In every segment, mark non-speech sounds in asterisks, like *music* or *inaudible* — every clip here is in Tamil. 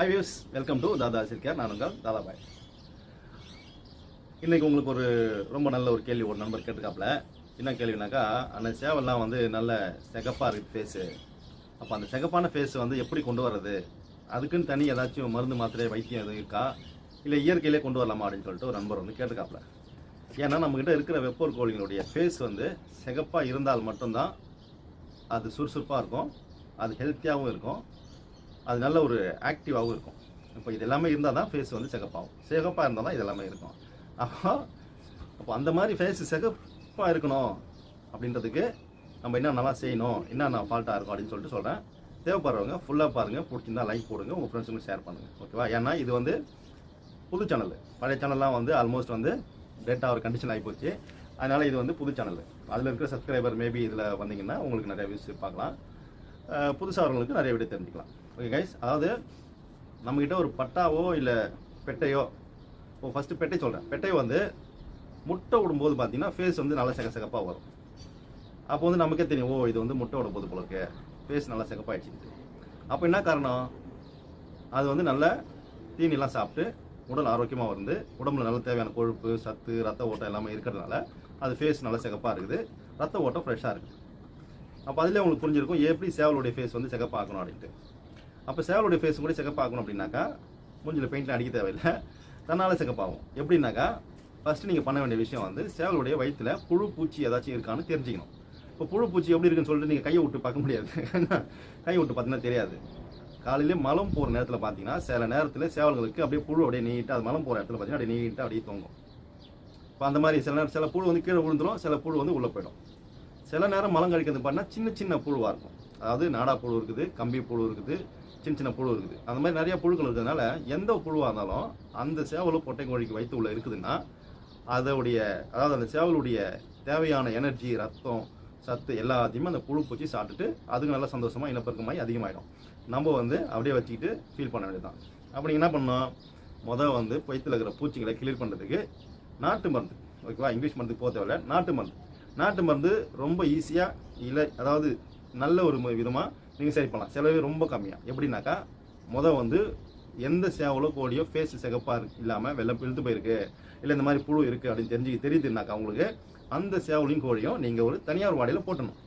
Hi views welcome to Dada சிற்கியார் நான் உங்கள் தாதாபாய் இன்றைக்கி உங்களுக்கு ஒரு ரொம்ப நல்ல ஒரு கேள்வி ஒரு நண்பர் கேட்டுருக்காப்புல. என்ன கேள்வினாக்கா அந்த சேவல்லாம் வந்து நல்ல சிகப்பாக இருக்குது ஃபேஸு அப்போ அந்த சிகப்பான ஃபேஸ் வந்து எப்படி கொண்டு வர்றது? அதுக்குன்னு தனி ஏதாச்சும் மருந்து மாத்திரை வைத்தியம் எதுவும் இருக்கா? இல்லை இயற்கையிலே கொண்டு வரலாமா அப்படின்னு சொல்லிட்டு ஒரு நண்பர் வந்து கேட்டுருக்காப்புல. ஏன்னா நம்மக்கிட்ட இருக்கிற வெப்போர் கோழிகளுடைய ஃபேஸ் வந்து சிகப்பாக இருந்தால் மட்டும்தான் அது சுறுசுறுப்பாக இருக்கும். அது ஹெல்த்தியாகவும் இருக்கும். அது நல்ல ஒரு ஆக்டிவாகவும் இருக்கும். இப்போ இது எல்லாமே இருந்தால் தான் ஃபேஸ் வந்து சிகப்பாகும் சிகப்பாக இருந்தால் தான் இது எல்லாமே இருக்கும். அப்போ அப்போ அந்த மாதிரி ஃபேஸ் செகப்பாக இருக்கணும் அப்படின்றதுக்கு நம்ம என்ன நல்லா செய்யணும் என்னென்ன ஃபால்ட்டாக இருக்கும் அப்படின்னு சொல்லிட்டு சொல்கிறேன் தேவைப்படுறவங்க ஃபுல்லாக பாருங்கள் பிடிச்சிருந்தா லைக் போடுங்க உங்கள் ஃப்ரெண்ட்ஸுங்களுக்கு ஷேர் பண்ணுங்கள் ஓகேவா ஏன்னா இது வந்து புது சேனல் பழைய சேனல்லாம் வந்து ஆல்மோஸ்ட் வந்து டேட்டா ஒரு கண்டிஷன் ஆகி போச்சு. அதனால் இது வந்து புது சேனல் அதில் இருக்கிற சப்ஸ்கிரைபர் மேபி இதில் வந்தீங்கன்னா உங்களுக்கு நிறைய வியூஸ் பார்க்கலாம். அஹ் நிறைய வீடியோ தெரிஞ்சுக்கலாம். ஓகே கைஸ் அதாவது நம்மக்கிட்ட ஒரு பட்டாவோ இல்லை பெட்டையோ இப்போ ஃபஸ்ட்டு பெட்டை சொல்கிறேன் பெட்டை வந்து முட்டை விடும்போது பார்த்தீங்கன்னா ஃபேஸ் வந்து நல்லா செக செகப்பாக வரும். அப்போ வந்து நமக்கே தெரியும் ஓ இது வந்து முட்டை விடும் போது போல இருக்கு. ஃபேஸ் நல்லா செகப்பாயிடுச்சு அப்போ என்ன காரணம்? அது வந்து நல்ல தீனிலாம் சாப்பிட்டு உடல் ஆரோக்கியமாக வந்து உடம்புல நல்ல தேவையான கொழுப்பு சத்து ரத்த ஓட்டம் எல்லாமே இருக்கிறதுனால அது ஃபேஸ் நல்லா சிகப்பாக இருக்குது. ரத்த ஓட்டம் ஃப்ரெஷ்ஷாக இருக்குது. அப்போ அதிலே உங்களுக்கு புரிஞ்சிருக்கும் எப்படி சேவலுடைய ஃபேஸ் வந்து சிகப்பாக்கணும் அப்படின்ட்டு. அப்போ சேவலுடைய ஃபேஸ் கூட சிகப்பாக்கணும் அப்படின்னாக்கா மூஞ்சில் பெயிண்ட்லாம் அடிக்க தேவையில்லை. தன்னால் ஆகும் எப்படின்னாக்கா ஃபஸ்ட்டு நீங்கள் பண்ண வேண்டிய விஷயம் வந்து சேவலுடைய வயிற்றுல புழு பூச்சி ஏதாச்சும் இருக்கான்னு தெரிஞ்சுக்கணும். இப்போ புழு பூச்சி எப்படி இருக்குன்னு சொல்லிட்டு நீங்கள் கையை விட்டு பார்க்க முடியாது. *laughs* கையை விட்டு பார்த்தீங்கன்னா தெரியாது. காலையிலே மலம் போகிற நேரத்தில் பார்த்தீங்கன்னா சில நேரத்தில் சேவல்களுக்கு அப்படியே புழு அப்படியே நீட்டாக அது மலம் போகிற இடத்துல பார்த்தீங்கன்னா அப்படியே நீட்டாக அப்படியே தொங்கும். இப்போ அந்த மாதிரி சில நேரம் சில புழு வந்து கீழே விழுந்துரும் சில புழு வந்து உள்ளே போயிடும். சில நேரம் மலம் கழிக்கிறது சின்ன சின்ன புழுவாக இருக்கும். அதாவது நாடா புழு இருக்குது கம்பி புழு இருக்குது சின்ன சின்ன புழு இருக்குது. அந்த மாதிரி நிறைய புழுக்கள் இருக்கிறதுனால எந்த புழுவாக இருந்தாலும் அந்த சேவலும் பொட்டை கோழிக்கு வயிற்று உள்ள இருக்குதுன்னா அதோடைய அதாவது அந்த சேவலுடைய தேவையான எனர்ஜி ரத்தம் சத்து எல்லாத்தையுமே அந்த புழு பூச்சி சாப்பிட்டுட்டு அதுக்கு நல்ல சந்தோஷமாக இனப்பெருக்கமாகி அதிகமாகிடும் நம்ம வந்து அப்படியே வச்சுக்கிட்டு ஃபீல் பண்ண வேண்டியதுதான். அப்படி என்ன பண்ணோம் மொதல் வந்து வயிற்றுல இருக்கிற பூச்சிகளை கிளியர் பண்ணுறதுக்கு நாட்டு மருந்து. ஓகேவா? இங்கிலீஷ் மருந்து போக தேவையில்ல. நாட்டு மருந்து. நாட்டு மருந்து ரொம்ப ஈஸியாக இல்லை அதாவது நல்ல ஒரு விதமாக நீங்கள் சரி பண்ணலாம். செலவே ரொம்ப கம்மியாக எப்படின்னாக்கா முத வந்து எந்த சேவலோ கோழியோ ஃபேஸ் சிகப்பாக இருக்கு இல்லாமல் வெள்ளம் இழுத்து போயிருக்கு இல்லை இந்த மாதிரி புழு இருக்குது அப்படின்னு தெரிஞ்சு தெரியுதுனாக்கா உங்களுக்கு அந்த சேவலையும் கோழியும் நீங்கள் ஒரு தனியார் வாடையில் போட்டணும்.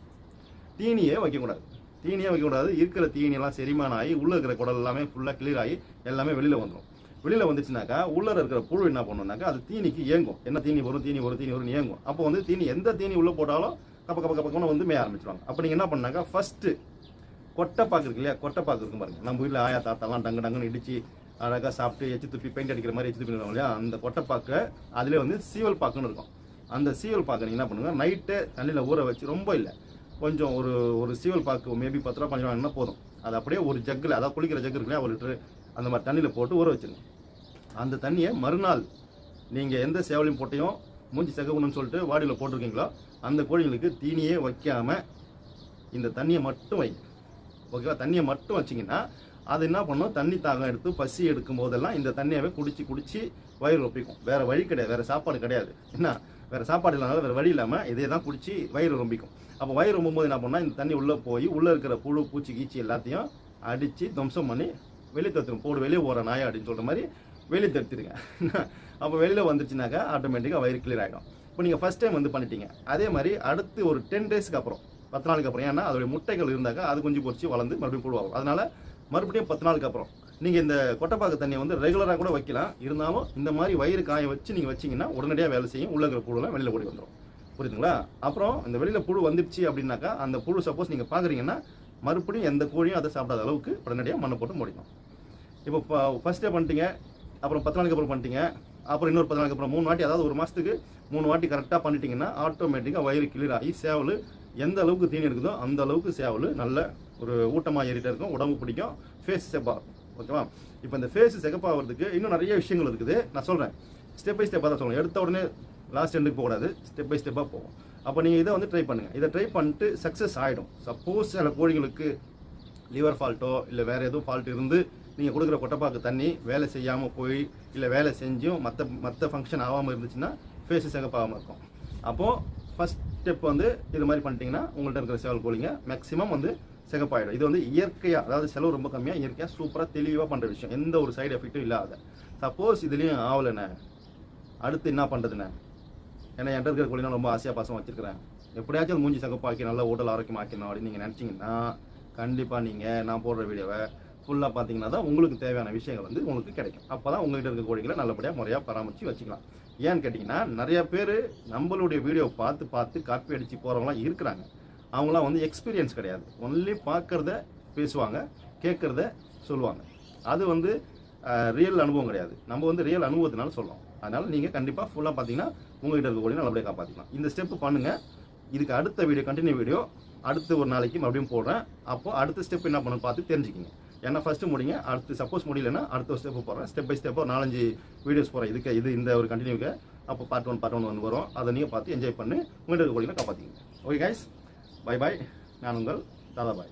தீனியே வைக்கக்கூடாது. தீனியே வைக்கக்கூடாது. இருக்கிற தீனியெல்லாம் செரிமானம் ஆகி உள்ளே இருக்கிற குடல் எல்லாமே ஃபுல்லாக கிளியர் ஆகி எல்லாமே வெளியில் வந்துடும் வெளியில் வந்துச்சுனாக்கா உள்ளே இருக்கிற புழு என்ன பண்ணுனாக்கா அது தீனிக்கு ஏங்கும் என்ன தீனி வரும் தீனி வரும் தீனி வரும் ஏங்கும் அப்போ வந்து தீனி எந்த தீனி உள்ளே போட்டாலும் கப்ப கப்ப கப்பக்கம்னு வந்து மேய ஆரம்பிச்சிருவாங்க. அப்போ நீங்கள் என்ன பண்ணாக்கா ஃபஸ்ட்டு கொட்டைப்பாக்கு இருக்கு இல்லையா? கொட்டைப்பாக்கு இருக்கும் பாருங்க. நம்ம வீட்டில் ஆயா தாத்தாலாம் டங்கு டங்குன்னு இடிச்சு அழகாக சாப்பிட்டு எச்சு துப்பி பெயிண்ட் அடிக்கிற மாதிரி எச்சு துப்பி இல்லையா? அந்த கொட்டைப்பாக்கை அதிலே வந்து சீவல் பாக்குன்னு இருக்கும். அந்த சீவல் பாக்கை நீங்கள் என்ன பண்ணுங்க நைட்டு தண்ணியில் ஊற வச்சு ரொம்ப இல்லை. கொஞ்சம் ஒரு ஒரு சீவல் பாக்கு மேபி பத்து ரூபா பஞ்சம் ரூபா போதும். அது அப்படியே ஒரு ஜக்கில் அதாவது குளிக்கிற ஜக்கு இருக்கு இல்லையா? ஒரு லிட்டரு அந்த மாதிரி தண்ணியில் போட்டு ஊற வச்சிருங்க. அந்த தண்ணியை மறுநாள் நீங்கள் எந்த சேவலையும் போட்டையும் மூஞ்சி செகவுன்னு சொல்லிட்டு வாடியில் போட்டிருக்கீங்களோ அந்த கோழிகளுக்கு தீனியே வைக்காமல் இந்த தண்ணியை மட்டும் வை. ஓகேவா தண்ணியை மட்டும் வச்சிங்கன்னா அது என்ன பண்ணும்? தண்ணி தாகம் எடுத்து பசி எடுக்கும் போதெல்லாம் இந்த தண்ணியவே குடிச்சு குடிச்சு வயிறு ரொம்பிக்கும் வேற வழி கிடையாது. வேற சாப்பாடு கிடையாது. என்ன? வேற சாப்பாடு இல்லாத வேற வழி இல்லாமல் இதே தான் குடிச்சு வயிறு ரொம்பிக்கும். அப்போ வயிறு ரொம்பும்போது என்ன பண்ணால் இந்த தண்ணி உள்ளே போய் உள்ளே இருக்கிற புழு பூச்சி கீச்சி எல்லாத்தையும் அடித்து துவம்சம் பண்ணி வெளியே தத்துரும் போடு வெளியே போற நாயா அப்படின்னு சொல்கிற மாதிரி வெளியே தடுத்துடுங்க. அப்போ வெளியில் வந்துருச்சுனாக்கா ஆட்டோமேட்டிக்காக வயிறு கிளியர் ஆகிடும் இப்போ நீங்கள் ஃபர்ஸ்ட் டைம் வந்து பண்ணிட்டீங்க. அதே மாதிரி அடுத்து ஒரு டென் டேஸ்க்கு அப்புறம் பத்து நாளுக்கு அப்புறம். ஏன்னா அதோடைய முட்டைகள் இருந்தாக்கா அது கொஞ்சம் பொறிச்சு வளர்ந்து மறுபடியும் புழுவாகும் அதனால மறுபடியும் பத்து நாளுக்கு அப்புறம். நீங்கள் இந்த கொட்டைப்பாக்கு தண்ணியை வந்து ரெகுலராக கூட வைக்கலாம். இருந்தாலும் இந்த மாதிரி வயிறு காய வச்சு நீங்கள் வச்சிங்கன்னா உடனடியாக வேலை செய்யும். உள்ள புழுலாம் வெளியில் ஓடி வந்துடும் புரியுதுங்களா? அப்புறம் இந்த வெளியில் புழு வந்துடுச்சு அப்படின்னாக்கா அந்த புழு சப்போஸ் நீங்கள் பார்க்குறீங்கன்னா மறுபடியும் எந்த கோழியும் அதை சாப்பிடாத அளவுக்கு உடனடியாக மண்ணை போட்டு மூடிடும் இப்போ ஃபர்ஸ்ட் டே பண்ணிட்டீங்க. அப்புறம் பத்து நாளைக்கு அப்புறம் பண்ணிட்டீங்க. அப்புறம் இன்னொரு பத்து நாளைக்கு அப்புறம் மூணு வாட்டி அதாவது ஒரு மாதத்துக்கு மூணு வாட்டி கரெக்டாக பண்ணிட்டீங்கன்னா ஆட்டோமேட்டிக்காக வயிறு கிளியர் ஆகி சேவல் எந்த அளவுக்கு தீனி எடுக்குதோ அந்த அளவுக்கு சேவல் நல்ல ஒரு ஊட்டமாக ஏறிட்டே இருக்கும். உடம்பு பிடிக்கும். ஃபேஸ் செப்பாக ஓகேவா இப்போ இந்த ஃபேஸ் செகப்பாகிறதுக்கு இன்னும் நிறைய விஷயங்கள் இருக்குது. நான் சொல்கிறேன் ஸ்டெப் பை ஸ்டெப்பாக தான் சொல்லுவேன் எடுத்த உடனே லாஸ்ட் எண்டுக்கு போகக்கூடாது. ஸ்டெப் பை ஸ்டெப்பாக போகும் அப்போ நீங்கள் இதை வந்து ட்ரை பண்ணுங்கள் இதை ட்ரை பண்ணிட்டு சக்ஸஸ் ஆகிடும் சப்போஸ் சில கோழிகளுக்கு லிவர் ஃபால்ட்டோ இல்லை வேறு எதுவும் ஃபால்ட் இருந்து நீங்கள் கொடுக்குற கொட்டைப்பாக்கு தண்ணி வேலை செய்யாமல் போய் இல்லை வேலை செஞ்சும் மற்ற மற்ற ஃபங்க்ஷன் ஆகாமல் இருந்துச்சுன்னா ஃபேஸு சிகப்பாகாமல் இருக்கும். அப்போது ஃபர்ஸ்ட் ஸ்டெப் வந்து இது மாதிரி பண்ணிட்டீங்கன்னா உங்கள்கிட்ட இருக்கிற சேவல் கோழிங்க மேக்ஸிமம் வந்து சிகப்பாயிடும். இது வந்து இயற்கையாக அதாவது செலவு ரொம்ப கம்மியாக இயற்கையாக சூப்பராக தெளிவாக பண்ணுற விஷயம். எந்த ஒரு சைடு எஃபெக்ட்டும் இல்லாத. சப்போஸ் இதுலேயும் ஆகலைண்ணே அடுத்து என்ன பண்ணுறதுண்ணே ஏன்னா என்கிட்ட இருக்கிற கோழி ரொம்ப ஆசையாக பாசம் வச்சுருக்கிறேன். எப்படியாச்சும் அது மூஞ்சி சகப்பாக்கி நல்லா உடல் ஆரோக்கியமாக்கணும் அப்படின்னு நீங்கள் நினச்சிங்கன்னா கண்டிப்பாக நீங்கள் நான் போடுற வீடியோவை ஃபுல்லாக பார்த்தீங்கன்னா தான் உங்களுக்கு தேவையான விஷயங்கள் வந்து உங்களுக்கு கிடைக்கும். அப்போ தான் உங்கள்கிட்ட இருக்க கோழிகளை நல்லபடியாக முறையாக பராமரித்து வச்சுக்கலாம். ஏன்னு கேட்டிங்கன்னா நிறைய பேர் நம்மளுடைய வீடியோ பார்த்து பார்த்து காப்பி அடித்து போகிறவங்களாம் இருக்கிறாங்க. அவங்களாம் வந்து எக்ஸ்பீரியன்ஸ் கிடையாது. ஒன்லி பார்க்குறத பேசுவாங்க கேட்குறத சொல்லுவாங்க. அது வந்து ரியல் அனுபவம் கிடையாது. நம்ம வந்து ரியல் அனுபவத்தினால சொல்றோம். அதனால் நீங்கள் கண்டிப்பாக ஃபுல்லாக பார்த்தீங்கன்னா உங்கள்கிட்ட இருக்க கோழி நல்லபடியாக காப்பாற்றிக்கலாம் இந்த ஸ்டெப்பு பண்ணுங்கள் இதுக்கு அடுத்த வீடியோ கண்டினியூ வீடியோ அடுத்து ஒரு நாளைக்கு மறுபடியும் போடுறேன். அப்போ அடுத்த ஸ்டெப் என்ன பண்ணணும் பார்த்து தெரிஞ்சுக்கிங்க. ஏன்னா ஃபஸ்ட்டு முடிங்க அடுத்து சப்போஸ் முடியலன்னா அடுத்த ஸ்டெப் போகிறேன் ஸ்டெப் பை ஸ்டெப் ஒரு நாலஞ்சு வீடியோஸ் போகிறேன் இதுக்கு இது இந்த ஒரு கண்டினியூக்கு அப்போ பார்ட் ஒன் பார்ட் ஒன் வந்து வரும். அதை நீங்கள் பார்த்து என்ஜாய் பண்ணி உங்கள்கிட்ட இருக்க காப்பாற்றிங்க ஓகே கைஸ் பை பாய் நான் உங்கள் தாதா பாய்